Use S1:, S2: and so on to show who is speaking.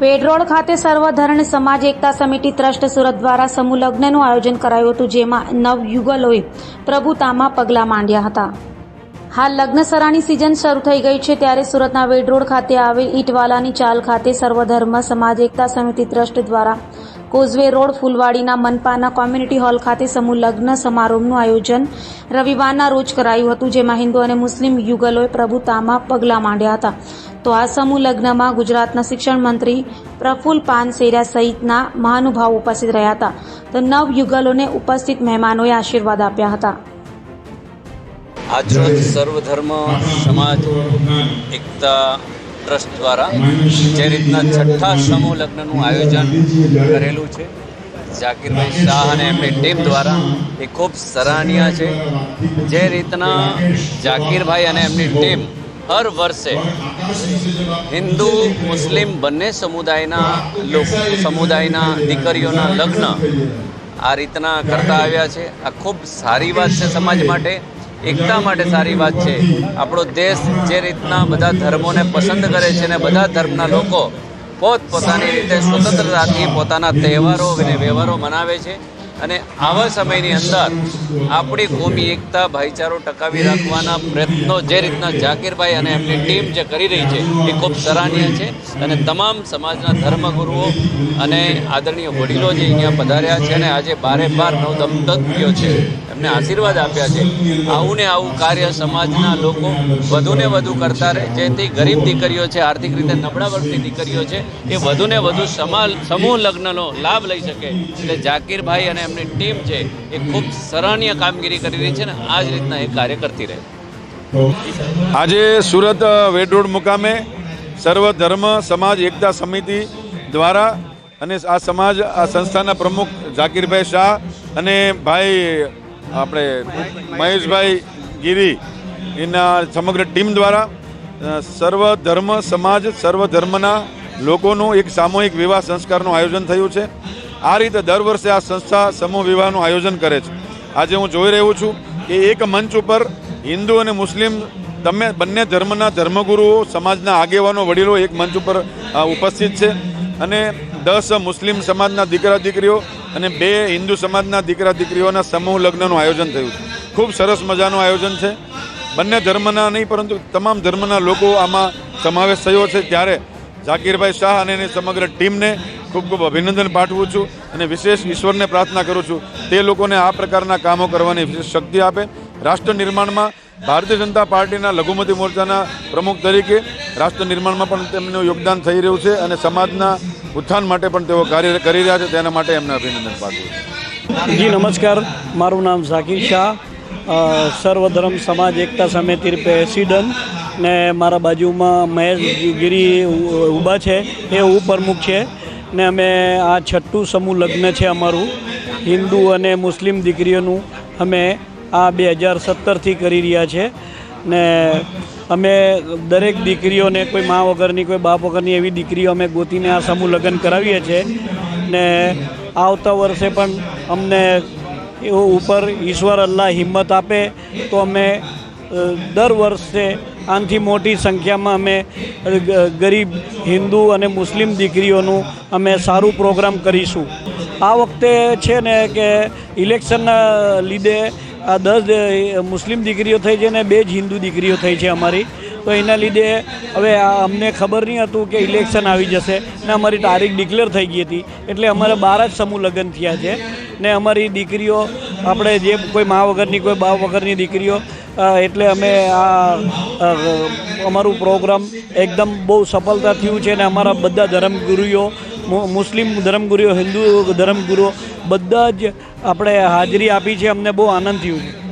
S1: પેડરોડ ખાતે સર્વધર્મ સમાજ એકતા સમિતિ ટ્રસ્ટ સુરત દ્વારા સમૂહ લગ્નનું આયોજન કરાયું હતું, જેમાં નવયુગલોએ પ્રભુતામાં પગલાં માંડ્યા હતા. હાલ લગ્નસરાની સિઝન શરૂ થઈ ગઈ છે, ત્યારે સુરતના વેડરોડ ખાતે આવેલ ઈટવાલાની ચાલ ખાતે સર્વધર્મ સમાજ એકતા સમિતિ ટ્રસ્ટ દ્વારા કોઝવે રોડ ફૂલવાડીના મનપાના કોમ્યુનિટી હોલ ખાતે સમૂહ લગ્ન સમારોહનું આયોજન રવિવારના રોજ કરાયું હતું, જેમાં હિન્દુ અને મુસ્લિમ યુગલોએ પ્રભુતામાં પગલાં માંડ્યા હતા. તો આ સમૂહ લગ્નમાં ગુજરાતના શિક્ષણ મંત્રી પ્રફુલ પાનસેરિયા સહિતના મહાનુભાવો ઉપસ્થિત રહ્યા હતા. તો નવ યુગલોને ઉપસ્થિત મહેમાનોએ આશીર્વાદ આપ્યા હતા.
S2: આજરોજ સર્વધર્મ, સમાજ, એકતા ટ્રસ્ટ દ્વારા જે રીતના છઠ્ઠા સમૂહ લગ્નનું આયોજન કરેલું છે ઝાકીરભાઈ શાહ અને એમની ટીમ દ્વારા એ ખૂબ સરાહનીય છે. જે રીતના ઝાકીરભાઈ અને એમની ટીમ હર વર્ષે હિન્દુ, મુસ્લિમ બંને સમુદાયના લોકો, સમુદાયના દીકરીઓના લગ્ન આ રીતના કરતા આવ્યા છે. આ ખૂબ સારી વાત છે સમાજ માટે. એકતા માટે સારી વાત છે. આપણો દેશ જે રીતના બધા ધર્મોને પસંદ કરે છે અને બધા ધર્મના લોકો પોતપોતાની રીતે સ્વતંત્રતાથી પોતાના તહેવારો અને વ્યવહારો મનાવે છે. અને આવા સમયની અંદર આપણી કોમી એકતા, ભાઈચારો ટકાવી રાખવાના પ્રયત્નો જે રીતના જાકીરભાઈ અને એમની ટીમ જે કરી રહી છે, એ ખૂબ સરાહનીય છે. અને તમામ સમાજના ધર્મગુરુઓ અને આદરણીય વડીલો જે અહીંયા પધાર્યા છે અને આજે બારે બાર નવ દંપતીઓ છે, એમને આશીર્વાદ આપ્યા છે. આવું ને આવું કાર્ય સમાજના લોકો વધુને વધુ કરતા રહે. જેથી ગરીબ દીકરીઓ છે, આર્થિક રીતે નબળા વર્ગની દીકરીઓ છે, એ વધુને વધુ સમાલ, સમૂહ લગ્નનો લાભ લઈ શકે. એટલે જાકીરભાઈ અને એમની ટીમ છે એ ખૂબ સરાહનીય કામગીરી કરી રહી છે ને આ જ રીતના એ કાર્ય કરતી રહે.
S3: આજે સુરત વેડ રોડ મુકામે સર્વ ધર્મ સમાજ એકતા સમિતિ દ્વારા અને આ સમાજ, આ સંસ્થાના પ્રમુખ ઝાકીરભાઈ શાહ અને ભાઈ, આપણે મહેશભાઈ ગીરી એના સમગ્ર ટીમ દ્વારા સર્વ ધર્મ સમાજ સર્વ ધર્મના લોકોનું એક સામૂહિક વિવાહ સંસ્કારનું આયોજન થયું છે. આ રીતે દર વર્ષે આ સંસ્થા સમૂહ વિવાહનું આયોજન કરે છે. આજે હું જોઈ રહ્યો છું કે એક મંચ ઉપર હિન્દુ અને મુસ્લિમ તમે બંને ધર્મના ધર્મગુરુઓ, સમાજના આગેવાનો, વડીલો એક મંચ ઉપર ઉપસ્થિત છે અને દસ મુસ્લિમ સમાજના દીકરા દીકરીઓ અને બે હિન્દુ સમાજના દીકરા દીકરીઓના સમૂહ લગ્નનું આયોજન થયું છે. ખૂબ સરસ મજાનું આયોજન છે. બંને ધર્મના નહીં, પરંતુ તમામ ધર્મના લોકો આમાં સમાવેશ થયો છે. ત્યારે ઝાકીરભાઈ શાહ અને એની સમગ્ર ટીમને ખૂબ ખૂબ અભિનંદન પાઠવું છું અને વિશેષ ઈશ્વરને પ્રાર્થના કરું છું. તે લોકોને આ પ્રકારના કામો કરવાની વિશેષ શક્તિ આપે. રાષ્ટ્ર નિર્માણમાં ભારતીય જનતા પાર્ટીના લઘુમતી મોરચાના પ્રમુખ તરીકે રાષ્ટ્ર નિર્માણમાં પણ તેમનું યોગદાન થઈ રહ્યું છે અને સમાજના ઉત્થાન માટે પણ તેઓ કાર્ય કરી રહ્યા છે. તેના માટે એમને અભિનંદન પાઠવું
S4: જી, નમસ્કાર. મારું નામ ઝાકીર શાહ. સર્વધર્મ સમાજ એકતા સમિતિ પ્રેસિડન્ટ ને મારા બાજુમાં મહેશ ગીરી ઊભા છે. એ ઉપપ્રમુખ છે. ને અમે આ છઠ્ઠું સમૂહ લગ્ન છે અમારું. હિન્દુ અને મુસ્લિમ દીકરીઓનું અમે આ બે હજાર સત્તરથી કરી રહ્યા છે. ને અમે દરેક દીકરીઓને કોઈ મા વગરની, કોઈ બાપ વગરની એવી દીકરીઓ અમે ગોતીને આ સમૂહ લગ્ન કરાવીએ છીએ ને આવતા વર્ષે પણ અમને એવો ઉપર ઈશ્વર અલ્લાહ હિંમત આપે તો અમે દર વર્ષે આનાથી મોટી સંખ્યામાં અમે ગરીબ હિન્દુ અને મુસ્લિમ દીકરીઓનું અમે સારું પ્રોગ્રામ કરીશું. આ વખતે છે ને કે ઇલેક્શનના લીધે આ દસ મુસ્લિમ દીકરીઓ થઈ છે ને બે જ હિન્દુ દીકરીઓ થઈ છે અમારી. તો એના લીધે હવે આ અમને ખબર નહીં હતું કે ઇલેક્શન આવી જશે ને અમારી તારીખ ડિક્લેર થઈ ગઈ હતી. એટલે અમારે બાર જ સમૂહ લગ્ન થયા છે. ને અમારી દીકરીઓ, આપણે જે કોઈ મા વગરની, કોઈ બાપ વગરની દીકરીઓ એટલે અમે આ અમારું પ્રોગ્રામ એકદમ બહુ સફળતા થયું છે અને અમારા બધા ધર્મગુરુઓ મુસ્લિમ ધર્મગુરુઓ, હિન્દુ ધર્મગુરુઓ બધા જ આપણે હાજરી આપી છે. અમને બહુ આનંદ થયું છે.